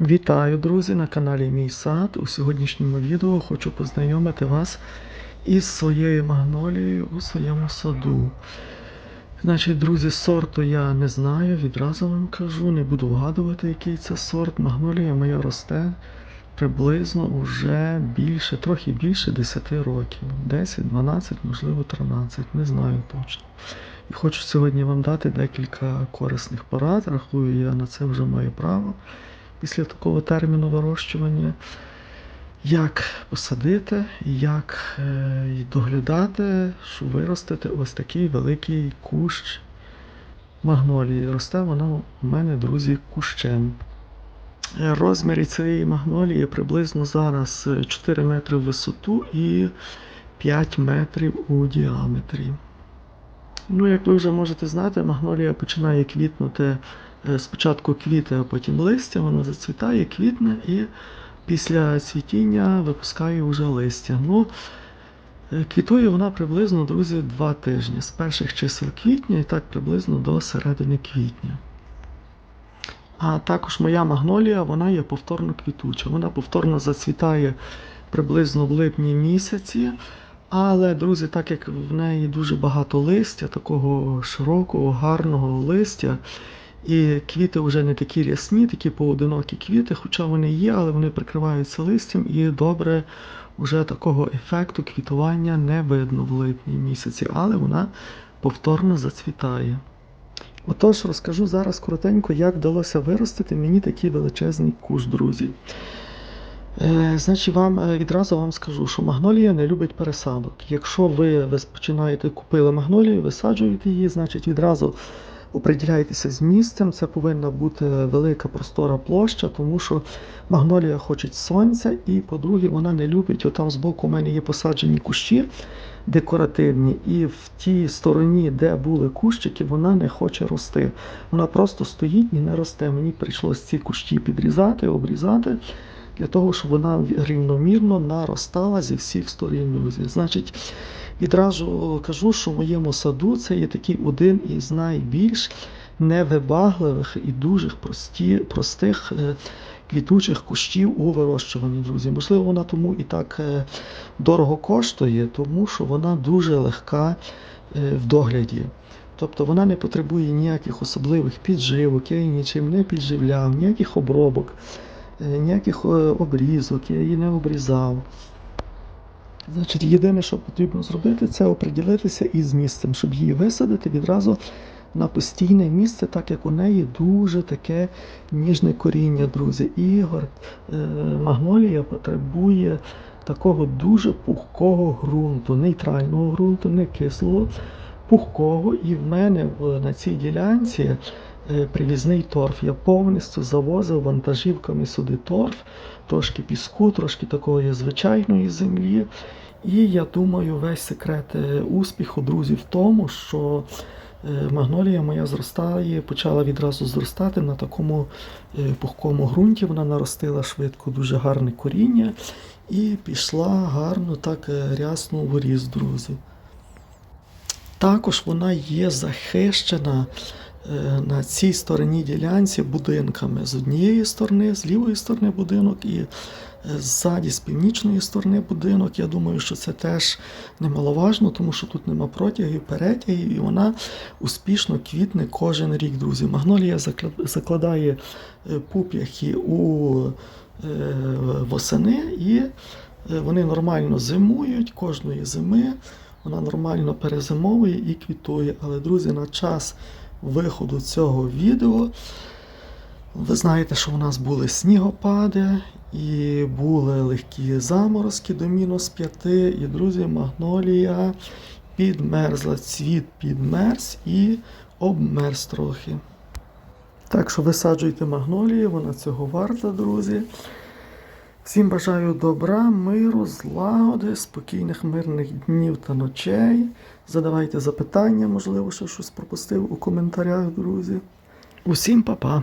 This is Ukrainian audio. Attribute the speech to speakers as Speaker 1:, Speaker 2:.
Speaker 1: Вітаю, друзі, на каналі Мій Сад. У сьогоднішньому відео хочу познайомити вас із своєю магнолією у своєму саду. Значить, друзі, сорту я не знаю, відразу вам кажу, не буду вгадувати, який це сорт. Магнолія моя росте приблизно вже більше, трохи більше 10 років. 10, 12, можливо, 13, не знаю точно. І хочу сьогодні вам дати декілька корисних порад. Рахую, я на це вже маю право після такого терміну вирощування. Як посадити, як е, доглядати, щоб виростити ось такий великий кущ магнолії. Росте вона у мене, друзі, кущем. Е, Розміри цієї магнолії приблизно зараз е, 4 метри в висоту і 5 метрів у діаметрі. Ну, як ви вже можете знати, магнолія починає квітнути спочатку квіти, а потім листя, воно зацвітає, квітне і після цвітіння випускає вже листя. Ну, е, квітує вона приблизно, друзі, 2 тижні з перших чисел квітня і так приблизно до середини квітня. А також моя магнолія, вона є повторно квітуча. Вона повторно зацвітає приблизно в липні місяці. Але, друзі, так як в неї дуже багато листя, такого широкого, гарного листя, і квіти вже не такі рясні, такі поодинокі квіти, хоча вони є, але вони прикриваються листям і добре вже такого ефекту квітування не видно в липні місяці, але вона повторно зацвітає. Отож, розкажу зараз коротенько, як вдалося виростити мені такий величезний куш, друзі. Е, значить, вам е, відразу вам скажу, що магнолія не любить пересадок. Якщо ви, починаєте купили магнолію, висаджуєте її, значить відразу оприділяєтеся з місцем. Це повинна бути велика простора площа, тому що магнолія хоче сонця, і, по-друге, вона не любить. Отам збоку у мене є посаджені кущі декоративні, і в тій стороні, де були кущики, вона не хоче рости. Вона просто стоїть і не росте. Мені прийшлося ці кущі підрізати, обрізати для того, щоб вона рівномірно наростала зі всіх сторін. Друзі. Значить, відразу кажу, що в моєму саду це є такий один із найбільш невибагливих і дуже прості, простих е, квітучих кущів у вирощуванні, друзі. Можливо, вона тому і так е, дорого коштує, тому що вона дуже легка е, в догляді. Тобто вона не потребує ніяких особливих підживок, я її нічим не підживляв, ніяких обробок. Е, ніяких е, обрізок, я її не обрізав. Значить, єдине, що потрібно зробити, це оприділитися із місцем, щоб її висадити відразу на постійне місце, так як у неї дуже таке ніжне коріння, друзі. І е, магнолія потребує такого дуже пухкого ґрунту, нейтрального ґрунту, не кислого, пухкого. І в мене на цій ділянці привізний торф. Я повністю завозив вантажівками сюди торф, трошки піску, трошки такої звичайної землі. І я думаю, весь секрет е, успіху, друзі, в тому, що е, магнолія моя зростає, почала відразу зростати на такому е, пухкому ґрунті. Вона наростила швидко дуже гарне коріння і пішла гарно так е, рясно в ріст, друзі. Також вона є захищена е, на цій стороні ділянці будинками. З однієї сторони, з лівої сторони будинок і е, ззаді, з північної сторони будинок. Я думаю, що це теж немаловажно, тому що тут нема протягів, перетягів, і вона успішно квітне кожен рік, друзі. Магнолія закладає е, пуп'яхи у е, восени і е, вони нормально зимують кожної зими. Вона нормально перезимовує і квітує. Але, друзі, на час виходу цього відео ви знаєте, що у нас були снігопади і були легкі заморозки до мінус 5. І, друзі, магнолія підмерзла, цвіт підмерз і обмерз трохи. Так що висаджуйте магнолію, вона цього варта, друзі. Всім бажаю добра, миру, злагоди, спокійних мирних днів та ночей. Задавайте запитання, можливо, ще щось пропустив у коментарях, друзі. Усім па-па!